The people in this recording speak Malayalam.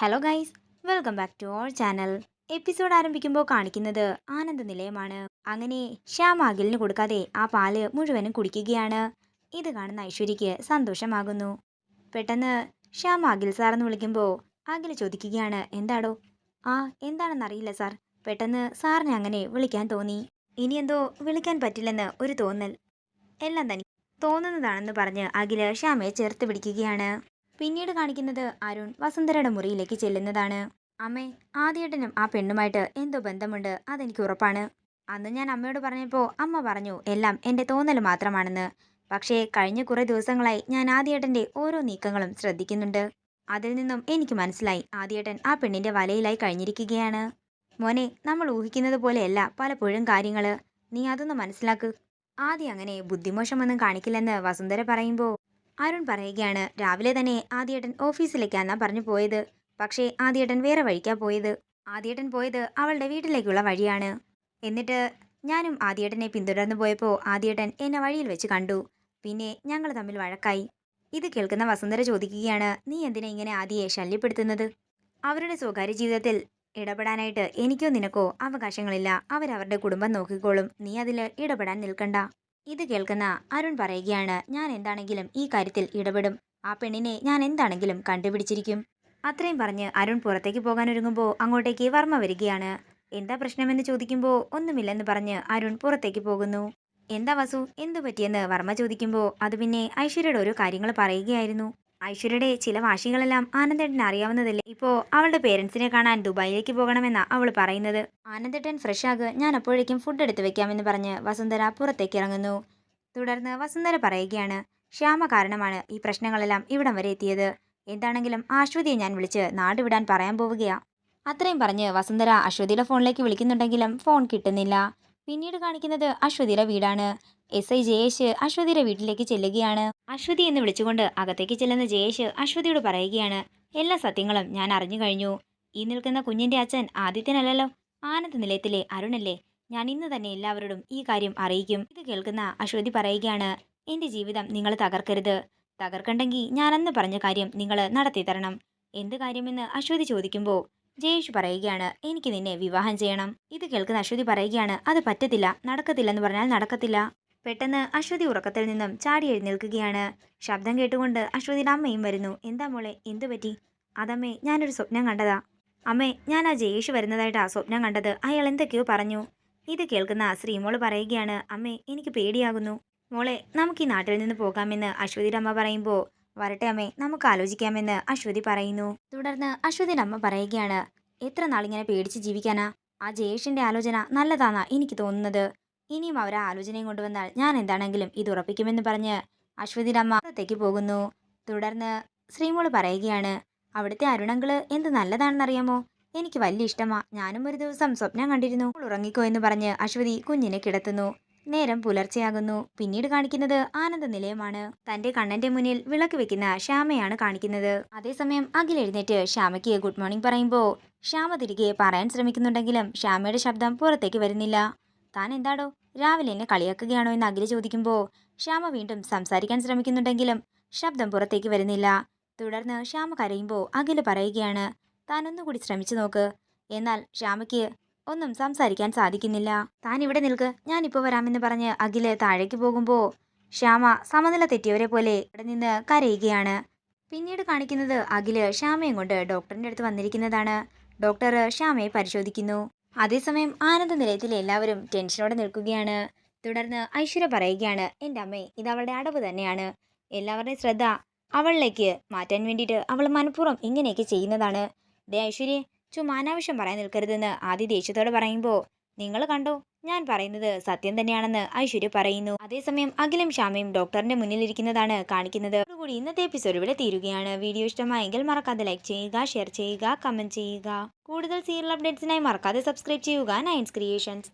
Hello guys welcome back to our channel episode ആരംഭിക്കുമ്പോൾ കാണിക്കുന്നത് ആനന്ദ നിലയമാണ്. അങ്ങനെ ശ്യാം അഖിലിന് കൊടുക്കാതെ ആ പാൽ മുഴുവനും കുടിക്കുകയാണ്. ഇത് കാണുന്ന ഐശ്വര്യയ്ക്ക് സന്തോഷമാകുന്നു. പെട്ടെന്ന് ശ്യാം അഖിൽ സാറെന്ന് വിളിക്കുമ്പോൾ അഖിൽ ചോദിക്കുകയാണ് എന്താടോ? ആ എന്താണെന്നറിയില്ല സാർ പെട്ടെന്ന് സാറിനെ അങ്ങനെ വിളിക്കാൻ തോന്നി. ഇനി എന്തോ വിളിക്കാൻ പറ്റില്ലെന്ന് ഒരു തോന്നൽ. എല്ലാം തനി തോന്നുന്നതാണെന്ന് പറഞ്ഞ് അഖിൽ ശ്യാമയെ ചേർത്ത് പിടിക്കുകയാണ്. പിന്നീട് കാണിക്കുന്നത് അരുൺ വസുന്ധരയുടെ മുറിയിലേക്ക് ചെല്ലുന്നതാണ്. അമ്മേ ആദ്യേട്ടനും ആ പെണ്ണുമായിട്ട് എന്തോ ബന്ധമുണ്ട് അതെനിക്ക് ഉറപ്പാണ്. അന്ന് ഞാൻ അമ്മയോട് പറഞ്ഞപ്പോൾ അമ്മ പറഞ്ഞു എല്ലാം എന്റെ തോന്നൽ മാത്രമാണെന്ന്. പക്ഷേ കഴിഞ്ഞ കുറേ ദിവസങ്ങളായി ഞാൻ ആദ്യേട്ടന്റെ ഓരോ നീക്കങ്ങളും ശ്രദ്ധിക്കുന്നുണ്ട്. അതിൽ നിന്നും എനിക്ക് മനസ്സിലായി ആദ്യേട്ടൻ ആ പെണ്ണിന്റെ വലയിലായി കഴിഞ്ഞിരിക്കുകയാണ്. മോനെ നമ്മൾ ഊഹിക്കുന്നത് പോലെയല്ല പലപ്പോഴും കാര്യങ്ങൾ നീ അതൊന്ന് മനസ്സിലാക്ക്. ആദ്യം അങ്ങനെ ബുദ്ധിമോശമൊന്നും കാണിക്കില്ലെന്ന് വസുന്ധര പറയുമ്പോൾ അരുൺ പറയുകയാണ് രാവിലെ തന്നെ ആദ്യേട്ടൻ ഓഫീസിലേക്കാന്ന പറഞ്ഞു പോയത്. പക്ഷേ ആദ്യേട്ടൻ വേറെ വഴിക്കാ പോയത്. ആദ്യേട്ടൻ പോയത് അവളുടെ വീട്ടിലേക്കുള്ള വഴിയാണ്. എന്നിട്ട് ഞാനും ആദ്യേട്ടനെ പിന്തുടർന്നു പോയപ്പോൾ ആദ്യേട്ടൻ എന്നെ വഴിയിൽ വെച്ച് കണ്ടു. പിന്നെ ഞങ്ങൾ തമ്മിൽ വഴക്കായി. ഇത് കേൾക്കുന്ന വസുന്ധര ചോദിക്കുകയാണ് നീ എന്തിനാ ഇങ്ങനെ ആദ്യയെ ശല്യപ്പെടുത്തുന്നത്? അവരുടെ സ്വകാര്യ ജീവിതത്തിൽ ഇടപെടാനായിട്ട് എനിക്കോ നിനക്കോ അവകാശങ്ങളില്ല. അവരവരുടെ കുടുംബം നോക്കിക്കോളും. നീ അതിൽ ഇടപെടാൻ നിൽക്കണ്ട. ഇത് കേൾക്കുന്ന അരുൺ പറയുകയാണ് ഞാൻ എന്താണെങ്കിലും ഈ കാര്യത്തിൽ ഇടപെടും. ആ പെണ്ണിനെ ഞാൻ എന്താണെങ്കിലും കണ്ടുപിടിച്ചിരിക്കും. അത്രയും പറഞ്ഞ് അരുൺ പുറത്തേക്ക് പോകാനൊരുങ്ങുമ്പോൾ അങ്ങോട്ടേക്ക് വർമ്മ വരികയാണ്. എന്താ പ്രശ്നമെന്ന് ചോദിക്കുമ്പോൾ ഒന്നുമില്ലെന്ന് പറഞ്ഞ് അരുൺ പുറത്തേക്ക് പോകുന്നു. എന്താ വസു? എന്തു പറ്റിയെന്ന് വർമ്മ ചോദിക്കുമ്പോൾ അത് പിന്നെ ഐശ്വര്യയുടെ ഓരോ കാര്യങ്ങൾ പറയുകയായിരുന്നു. ഐശ്വര്യയുടെ ചില വാശികളെല്ലാം ആനന്ദേട്ടൻ അറിയാവുന്നതല്ലേ? ഇപ്പോൾ അവളുടെ പേരൻസിനെ കാണാൻ ദുബായിലേക്ക് പോകണമെന്നാണ് അവൾ പറയുന്നത്. ആനന്ദേട്ടൻ ഫ്രഷ് ആകുക ഞാൻ അപ്പോഴേക്കും ഫുഡ് എടുത്ത് വെക്കാമെന്ന് പറഞ്ഞ് വസുന്ധര പുറത്തേക്ക് ഇറങ്ങുന്നു. തുടർന്ന് വസുന്ധര പറയുകയാണ് ക്ഷാമ കാരണമാണ് ഈ പ്രശ്നങ്ങളെല്ലാം ഇവിടം വരെ എത്തിയത്. എന്താണെങ്കിലും അശ്വതിയെ ഞാൻ വിളിച്ച് നാട് വിടാൻ പറയാൻ പോവുകയാണ് അത്രയും പറഞ്ഞ് വസുന്ധര അശ്വതിയുടെ ഫോണിലേക്ക് വിളിക്കുന്നുണ്ടെങ്കിലും ഫോൺ കിട്ടുന്നില്ല. പിന്നീട് കാണിക്കുന്നത് അശ്വതിയുടെ വീടാണ്. എസ് ഐ ജയേഷ് അശ്വതിയുടെ വീട്ടിലേക്ക് ചെല്ലുകയാണ്. അശ്വതി എന്ന് വിളിച്ചുകൊണ്ട് അകത്തേക്ക് ചെല്ലുന്ന ജയേഷ് അശ്വതിയോട് പറയുകയാണ്. എല്ലാ സത്യങ്ങളും ഞാൻ അറിഞ്ഞു കഴിഞ്ഞു. ഈ നിൽക്കുന്ന കുഞ്ഞിന്റെ അച്ഛൻ ആദിത്യനല്ലല്ലോ. ആനന്ദ നിലയത്തിലെ അരുണല്ലേ? ഞാൻ ഇന്ന് തന്നെ എല്ലാവരോടും ഈ കാര്യം അറിയിക്കും. ഇത് കേൾക്കുന്ന അശ്വതി പറയുകയാണ്. എന്റെ ജീവിതം നിങ്ങൾ തകർക്കരുത്. തകർക്കണ്ടെങ്കിൽ ഞാൻ അന്ന് പറഞ്ഞ കാര്യം നിങ്ങൾ നടത്തി തരണം എന്ത് കാര്യമെന്ന് അശ്വതി ചോദിക്കുമ്പോൾ ജയേഷ് പറയുകയാണ് എനിക്ക് നിന്നെ വിവാഹം ചെയ്യണം. ഇത് കേൾക്കുന്ന അശ്വതി പറയുകയാണ് അത് പറ്റത്തില്ല. നടക്കത്തില്ലെന്ന് പറഞ്ഞാൽ നടക്കത്തില്ല പെട്ടെന്ന് അശ്വതി ഉറക്കത്തിൽ നിന്നും ചാടി എഴുന്നേൽക്കുകയാണ്. ശബ്ദം കേട്ടുകൊണ്ട് അശ്വതിയുടെ അമ്മയും വരുന്നു. എന്താ മോളെ? എന്തു പറ്റി? അതമ്മേ ഞാനൊരു സ്വപ്നം കണ്ടതാ. അമ്മേ ഞാൻ ആ ജയേഷ് വരുന്നതായിട്ട് ആ സ്വപ്നം കണ്ടത്. അയാൾ എന്തൊക്കെയോ പറഞ്ഞു. ഇത് കേൾക്കുന്ന ശ്രീമോൾ പറയുകയാണ് അമ്മേ എനിക്ക് പേടിയാകുന്നു. മോളെ നമുക്ക് ഈ നാട്ടിൽ നിന്ന് പോകാമെന്ന് അശ്വതിയുടെ അമ്മ പറയുമ്പോൾ വരട്ടെ അമ്മേ നമുക്ക് ആലോചിക്കാമെന്ന് അശ്വതി പറയുന്നു. തുടർന്ന് അശ്വതിന്റെ അമ്മ പറയുകയാണ് എത്ര നാളിങ്ങനെ പേടിച്ച് ജീവിക്കാനാ? ആ ജയേഷിന്റെ ആലോചന നല്ലതാന്നാ എനിക്ക് തോന്നുന്നത്. ഇനിയും അവർ ആ ആലോചനയും കൊണ്ടുവന്നാൽ ഞാൻ എന്താണെങ്കിലും ഇത് ഉറപ്പിക്കുമെന്ന് പറഞ്ഞ് അശ്വതിയുടെ അമ്മ അകത്തേക്ക് പോകുന്നു. തുടർന്ന് ശ്രീമോൾ പറയുകയാണ് അവിടുത്തെ അരുണങ്കിൾ എന്ത് നല്ലതാണെന്നറിയാമോ? എനിക്ക് വലിയ ഇഷ്ടമാ. ഞാനും ഒരു ദിവസം സ്വപ്നം കണ്ടിരുന്നു. "മോൾ ഉറങ്ങിക്കോ എന്ന് പറഞ്ഞ് അശ്വതി കുഞ്ഞിനെ കിടത്തുന്നു. നേരം പുലർച്ചെയാകുന്നു. പിന്നീട് കാണിക്കുന്നത് ആനന്ദ നിലയമാണ് തന്റെ കണ്ണന്റെ മുന്നിൽ വിളക്ക് വെക്കുന്ന ശ്യാമയാണ് കാണിക്കുന്നത്. അതേസമയം അഖിൽ എഴുന്നേറ്റ് ശ്യാമയ്ക്ക് ഗുഡ് മോർണിംഗ് പറയുമ്പോൾ ശ്യാമ തിരികെ പറയാൻ ശ്രമിക്കുന്നുണ്ടെങ്കിലും ശ്യാമയുടെ ശബ്ദം പുറത്തേക്ക് വരുന്നില്ല. താൻ എന്താടോ രാവിലെ എന്നെ കളിയാക്കുകയാണോ എന്ന് അഖിൽ ചോദിക്കുമ്പോൾ ശ്യാമ വീണ്ടും സംസാരിക്കാൻ ശ്രമിക്കുന്നുണ്ടെങ്കിലും ശബ്ദം പുറത്തേക്ക് വരുന്നില്ല. തുടർന്ന് ശ്യാമ കരയുമ്പോൾ അഖിൽ പറയുകയാണ് താൻ ഒന്നുകൂടി ശ്രമിച്ചു നോക്ക്. എന്നാൽ ശ്യാമയ്ക്ക് ഒന്നും സംസാരിക്കാൻ സാധിക്കുന്നില്ല. താൻ ഇവിടെ നിൽക്ക്. ഞാനിപ്പോൾ വരാമെന്ന് പറഞ്ഞ് അഖിൽ താഴേക്ക് പോകുമ്പോൾ ശ്യാമ സമനില തെറ്റിയവരെ പോലെ ഇവിടെ നിന്ന് കരയുകയാണ്. പിന്നീട് കാണിക്കുന്നത് അഖിൽ ശ്യാമയും കൊണ്ട് ഡോക്ടറിന്റെ അടുത്ത് വന്നിരിക്കുന്നതാണ്. ഡോക്ടർ ശ്യാമയെ പരിശോധിക്കുന്നു. അതേസമയം ആനന്ദ നിലയത്തിൽ എല്ലാവരും ടെൻഷനോടെ നിൽക്കുകയാണ്. തുടർന്ന് ഐശ്വര്യ പറയുകയാണ് എന്റെ അമ്മേ ഇത് അവളുടെ അടവ് തന്നെയാണ്. എല്ലാവരുടെയും ശ്രദ്ധ അവളിലേക്ക് മാറ്റാൻ വേണ്ടിയിട്ട് അവൾ മനഃപൂർവം ഇങ്ങനെയൊക്കെ ചെയ്യുന്നതാണ്. ദേ ഐശ്വര്യ ചുമ്മാ അനാവശ്യം പറയാൻ നിൽക്കരുതെന്ന് ആദ്യ ദേഷ്യത്തോട് പറയുമ്പോൾ നിങ്ങൾ കണ്ടോ ഞാൻ പറയുന്നത് സത്യം തന്നെയാണെന്ന് ഐശ്വര്യ പറയുന്നു. അതേസമയം അഖിലും ഷാമയും ഡോക്ടറിന്റെ മുന്നിലിരിക്കുന്നതാണ് കാണിക്കുന്നത്. കൂടി ഇന്നത്തെ എപ്പിസോഡ് ഇവിടെ തീരുകയാണ്. വീഡിയോ ഇഷ്ടമായെങ്കിൽ മറക്കാതെ ലൈക്ക് ചെയ്യുക ഷെയർ ചെയ്യുക കമന്റ് ചെയ്യുക. കൂടുതൽ സീരിയൽ അപ്ഡേറ്റ്സിനായി മറക്കാതെ സബ്സ്ക്രൈബ് ചെയ്യുക നയൻസ് ക്രിയേഷൻസ്